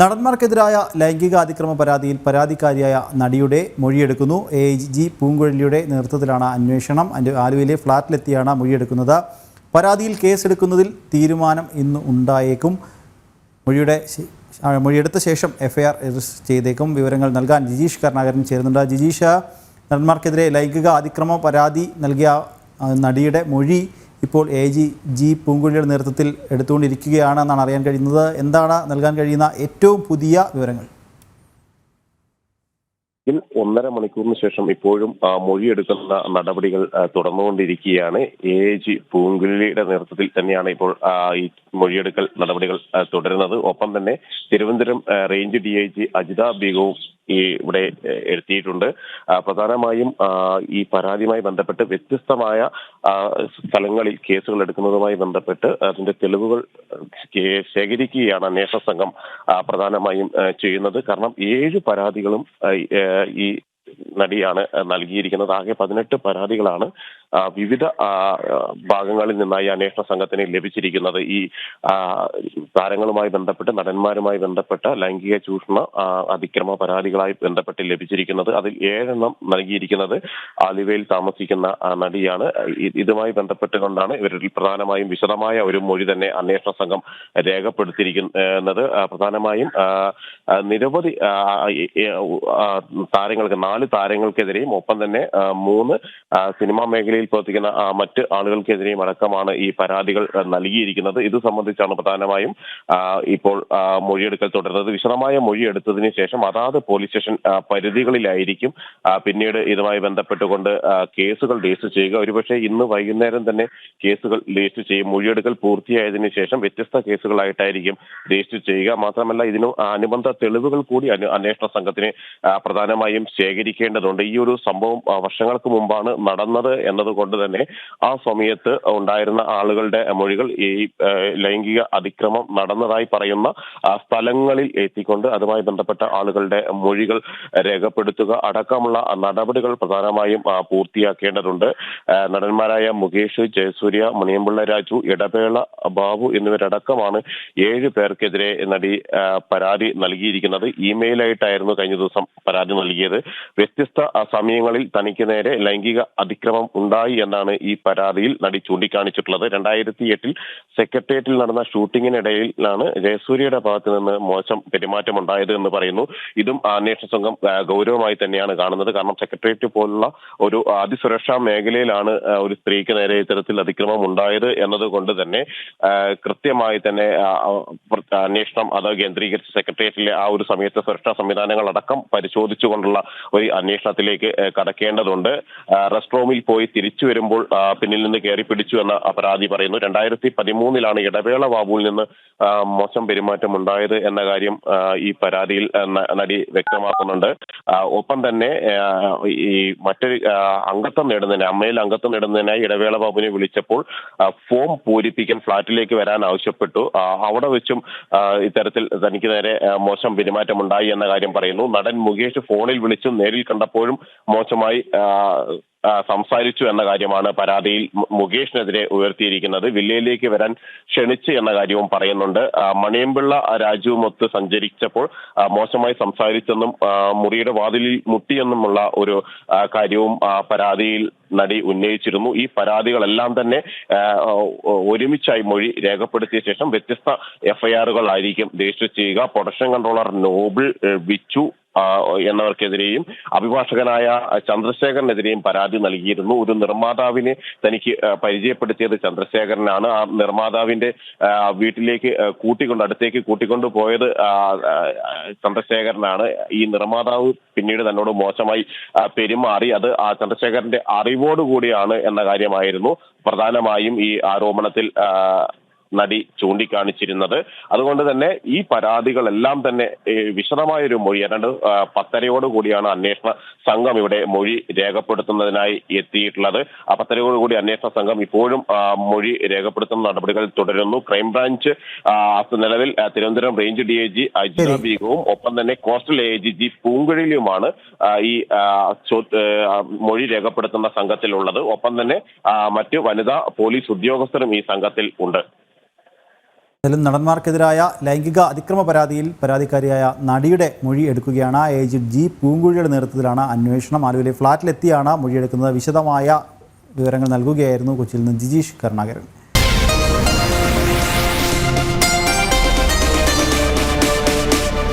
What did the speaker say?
നടന്മാർക്കെതിരായ ലൈംഗിക അതിക്രമ പരാതിയിൽ പരാതിക്കാരിയായ നടിയുടെ മൊഴിയെടുക്കുന്നു. എ ജി പൂങ്കുഴലിയുടെ നേതൃത്വത്തിലാണ് അന്വേഷണം. ആലുവയിലെ ഫ്ളാറ്റിലെത്തിയാണ് മൊഴിയെടുക്കുന്നത്. പരാതിയിൽ കേസെടുക്കുന്നതിൽ തീരുമാനം ഇന്ന് ഉണ്ടായേക്കും. മൊഴിയുടെ മൊഴിയെടുത്ത ശേഷം എഫ്ഐആർ രജിസ്റ്റർ ചെയ്തേക്കും. വിവരങ്ങൾ നൽകാൻ ജിജീഷ് കരുണാകരൻ ചേരുന്നുണ്ട്. ജിജീഷ് നടന്മാർക്കെതിരെ ലൈംഗിക അതിക്രമ പരാതി നൽകിയ നടിയുടെ മൊഴി ഇപ്പോൾ എ ജി ജി പൂങ്കുഴിയുടെ നേതൃത്വത്തിൽ എടുത്തുകൊണ്ടിരിക്കുകയാണെന്നാണ് അറിയാൻ കഴിയുന്നത്. എന്താണ് നൽകാൻ കഴിയുന്ന ഏറ്റവും പുതിയ വിവരങ്ങൾ? ഒന്നര മണിക്കൂറിന് ശേഷം ഇപ്പോഴും ആ, മൊഴിയെടുക്കുന്ന നടപടികൾ തുടർന്നുകൊണ്ടിരിക്കുകയാണ്. എ ജി പൂങ്കുലിയുടെ നേതൃത്വത്തിൽ തന്നെയാണ് ഇപ്പോൾ ഈ മൊഴിയെടുക്കൽ നടപടികൾ തുടരുന്നത്. ഒപ്പം തന്നെ Thiruvananthapuram range D I G Ajitha ബീഗവും ഈ ഇവിടെ എത്തിയിട്ടുണ്ട്. പ്രധാനമായും ഈ പരാതിയുമായി ബന്ധപ്പെട്ട് വ്യത്യസ്തമായ സ്ഥലങ്ങളിൽ കേസുകൾ എടുക്കുന്നതുമായി ബന്ധപ്പെട്ട് അതിന്റെ തെളിവുകൾ ശേഖരിക്കുകയാണ് അന്വേഷണ സംഘം പ്രധാനമായും ചെയ്യുന്നത്. കാരണം ഏഴ് പരാതികളും ഈ, നടിയാണ് നൽകിയിരിക്കുന്നത്. ആകെ പതിനെട്ട് പരാതികളാണ് വിവിധ ഭാഗങ്ങളിൽ നിന്നായി അന്വേഷണ സംഘത്തിന് ലഭിച്ചിരിക്കുന്നത് ഈ താരങ്ങളുമായി ബന്ധപ്പെട്ട് നടന്മാരുമായി ബന്ധപ്പെട്ട ലൈംഗിക ചൂഷണ അതിക്രമ പരാതികളായി ബന്ധപ്പെട്ട് ലഭിച്ചിരിക്കുന്നത് അതിൽ ഏഴെണ്ണം നൽകിയിരിക്കുന്നത് ആലുവയിൽ താമസിക്കുന്ന നടിയാണ്. ഇതുമായി ബന്ധപ്പെട്ടുകൊണ്ടാണ് ഇവരിൽ പ്രധാനമായും വിശദമായ ഒരു മൊഴി തന്നെ അന്വേഷണ സംഘം രേഖപ്പെടുത്തിയിരിക്കുന്നത്. പ്രധാനമായും നിരവധി താരങ്ങൾക്ക് നാല് താരങ്ങൾക്കെതിരെയും ഒപ്പം തന്നെ മൂന്ന് സിനിമാ മേഖലയിൽ പ്രവർത്തിക്കുന്ന ആ, മറ്റ് ആളുകൾക്കെതിരെയും അടക്കമാണ് ഈ പരാതികൾ നൽകിയിരിക്കുന്നത്. ഇത് സംബന്ധിച്ചാണ് പ്രധാനമായും ഇപ്പോൾ മൊഴിയെടുക്കൽ തുടരുന്നത്. വിശദമായ മൊഴി എടുത്തതിന് ശേഷം അതാത് പോലീസ് സ്റ്റേഷൻ പരിധികളിലായിരിക്കും പിന്നീട് ഇതുമായി ബന്ധപ്പെട്ടുകൊണ്ട് കേസുകൾ രജിസ്റ്റർ ചെയ്യുക. ഒരുപക്ഷെ ഇന്ന് വൈകുന്നേരം തന്നെ കേസുകൾ രജിസ്റ്റർ ചെയ്യും. മൊഴിയെടുക്കൽ പൂർത്തിയായതിനു ശേഷം വ്യത്യസ്ത കേസുകളായിട്ടായിരിക്കും രജിസ്റ്റർ ചെയ്യുക. മാത്രമല്ല ഇതിനു അനുബന്ധ തെളിവുകൾ കൂടി അന്വേഷണ സംഘത്തിന് പ്രധാനമായും ശേഖരിക്കേണ്ടതുണ്ട്. ഈ ഒരു സംഭവം വർഷങ്ങൾക്ക് മുമ്പാണ് നടന്നത് എന്നതുകൊണ്ട് തന്നെ ആ സമയത്ത് ഉണ്ടായിരുന്ന ആളുകളുടെ മൊഴികൾ ഈ ലൈംഗിക അതിക്രമം നടന്നതായി പറയുന്ന സ്ഥലങ്ങളിൽ എത്തിക്കൊണ്ട് അതുമായി ബന്ധപ്പെട്ട ആളുകളുടെ മൊഴികൾ രേഖപ്പെടുത്തുക അടക്കമുള്ള നടപടികൾ പ്രധാനമായും പൂർത്തിയാക്കേണ്ടതുണ്ട്. നടന്മാരായ മുകേഷ് ജയസൂര്യ മണിയമ്പിള്ള രാജു ഇടവേള ബാബു എന്നിവരടക്കമാണ് ഏഴ് പേർക്കെതിരെ നടി പരാതി നൽകിയിരിക്കുന്നത്. ഇമെയിലായിട്ടായിരുന്നു കഴിഞ്ഞ ദിവസം പരാതി നൽകിയത്. വ്യത്യസ്ത സമയങ്ങളിൽ തനിക്ക് നേരെ ലൈംഗിക അതിക്രമം എന്നാണ് ഈ പരാതിയിൽ നടി ചൂണ്ടിക്കാണിച്ചിട്ടുള്ളത്. രണ്ടായിരത്തി എട്ടിൽ സെക്രട്ടേറിയറ്റിൽ നടന്ന ഷൂട്ടിങ്ങിനിടയിലാണ് ജയസൂര്യയുടെ ഭാഗത്ത് നിന്ന് മോശം പെരുമാറ്റം ഉണ്ടായത് എന്ന് പറയുന്നു. ഇതും അന്വേഷണ സംഘം ഗൗരവമായി തന്നെയാണ് കാണുന്നത്. കാരണം സെക്രട്ടേറിയറ്റ് പോലുള്ള ഒരു അതിസുരക്ഷാ മേഖലയിലാണ് ഒരു സ്ത്രീക്ക് നേരെ ഇത്തരത്തിൽ അതിക്രമം ഉണ്ടായത് എന്നതുകൊണ്ട് തന്നെ കൃത്യമായി തന്നെ അന്വേഷണം അത് കേന്ദ്രീകരിച്ച് സെക്രട്ടേറിയറ്റിലെ ആ ഒരു സമയത്തെ സുരക്ഷാ സംവിധാനങ്ങൾ അടക്കം പരിശോധിച്ചുകൊണ്ടുള്ള ഒരു അന്വേഷണത്തിലേക്ക് കടക്കേണ്ടതുണ്ട്. റെസ്റ്റ് റൂമിൽ പോയി തിരിച്ചു വരുമ്പോൾ പിന്നിൽ നിന്ന് കയറി പിടിച്ചു എന്ന പരാതി പറയുന്നു. രണ്ടായിരത്തി പതിമൂന്നിലാണ് ഇടവേള ബാബുവിൽ നിന്ന് മോശം പെരുമാറ്റം ഉണ്ടായത് എന്ന കാര്യം ഈ പരാതിയിൽ നടി വ്യക്തമാക്കുന്നുണ്ട്. ഒപ്പം തന്നെ ഈ മറ്റൊരു അംഗത്വം നേടുന്നതിന് അമ്മയിൽ അംഗത്വം നേടുന്നതിനായി ഇടവേള ബാബുവിനെ വിളിച്ചപ്പോൾ ഫോം പൂരിപ്പിക്കാൻ ഫ്ളാറ്റിലേക്ക് വരാൻ ആവശ്യപ്പെട്ടു. അവിടെ വെച്ചും ഇത്തരത്തിൽ തനിക്ക് നേരെ മോശം പെരുമാറ്റം ഉണ്ടായി എന്ന കാര്യം പറയുന്നു. നടൻ മുകേഷ് ഫോണിൽ വിളിച്ചും നേരിൽ കണ്ടപ്പോഴും മോശമായി സംസാരിച്ചു എന്ന കാര്യമാണ് പരാതിയിൽ മുകേഷിനെതിരെ ഉയർത്തിയിരിക്കുന്നത്. വില്ലയിലേക്ക് വരാൻ ക്ഷണിച്ചു എന്ന കാര്യവും പറയുന്നുണ്ട്. മണിയമ്പിള്ള രാജുവുമൊത്ത് സഞ്ചരിച്ചപ്പോൾ മോശമായി സംസാരിച്ചെന്നും മുറിയുടെ വാതിലിൽ മുട്ടിയെന്നുമുള്ള ഒരു കാര്യവും പരാതിയിൽ നടി ഉന്നയിച്ചിരുന്നു. ഈ പരാതികളെല്ലാം തന്നെ ഒരുമിച്ചായി മൊഴി രേഖപ്പെടുത്തിയ ശേഷം വ്യത്യസ്ത എഫ്ഐആറുകളായിരിക്കും രജിസ്റ്റർ ചെയ്യുക. പ്രൊഡക്ഷൻ കൺട്രോളർ നോബിൾ വിച്ചു എന്നവർക്കെതിരെയും അഭിഭാഷകനായ ചന്ദ്രശേഖരനെതിരെയും പരാതി നൽകിയിരുന്നു. ഒരു നിർമ്മാതാവിനെ തനിക്ക് പരിചയപ്പെടുത്തിയത് ചന്ദ്രശേഖരനാണ്. ആ നിർമ്മാതാവിന്റെ വീട്ടിലേക്ക് കൂട്ടിക്കൊണ്ട് അടുത്തേക്ക് കൂട്ടിക്കൊണ്ട് പോയത് ചന്ദ്രശേഖരനാണ്. ഈ നിർമ്മാതാവ് പിന്നീട് തന്നോട് മോശമായി പെരുമാറി. അത് ആ ചന്ദ്രശേഖരന്റെ അറിവോടുകൂടിയാണ് എന്ന കാര്യമായിരുന്നു. പ്രധാനമായും ഈ ആരോപണത്തിൽ നടി ചൂണ്ടിക്കാണിച്ചിരുന്നത്. അതുകൊണ്ട് തന്നെ ഈ പരാതികളെല്ലാം തന്നെ വിശദമായ വിശദമായൊരു മൊഴി ഏതാണ്ട് പത്തരയോട് കൂടിയാണ് അന്വേഷണ സംഘം ഇവിടെ മൊഴി രേഖപ്പെടുത്തുന്നതിനായി എത്തിയിട്ടുള്ളത്. ആ പത്തരയോട് കൂടി അന്വേഷണ സംഘം ഇപ്പോഴും മൊഴി രേഖപ്പെടുത്തുന്ന നടപടികൾ തുടരുന്നു. ക്രൈംബ്രാഞ്ച് നിലവിൽ Thiruvananthapuram range D I G Ajitha ബീഗവും ഒപ്പം തന്നെ കോസ്റ്റൽ എ ജി ജി പൂങ്കുഴലിയുമാണ് ഈ മൊഴി രേഖപ്പെടുത്തുന്ന സംഘത്തിലുള്ളത്. ഒപ്പം തന്നെ മറ്റ് വനിതാ പോലീസ് ഉദ്യോഗസ്ഥരും ഈ സംഘത്തിൽ ഉണ്ട്. എന്തായാലും നടന്മാർക്കെതിരായ ലൈംഗിക അതിക്രമ പരാതിയിൽ പരാതിക്കാരിയായ നടിയുടെ മൊഴി എടുക്കുകയാണ്. എ ജി പൂങ്കുഴിയുടെ നേതൃത്വത്തിലാണ് അന്വേഷണം. ആലുവിലെ ഫ്ളാറ്റിലെത്തിയാണ് മൊഴിയെടുക്കുന്നത് വിശദമായ വിവരങ്ങൾ നൽകുകയായിരുന്നു കൊച്ചിയിൽ നിന്ന് ജിജീഷ് കരുണാകരൻ.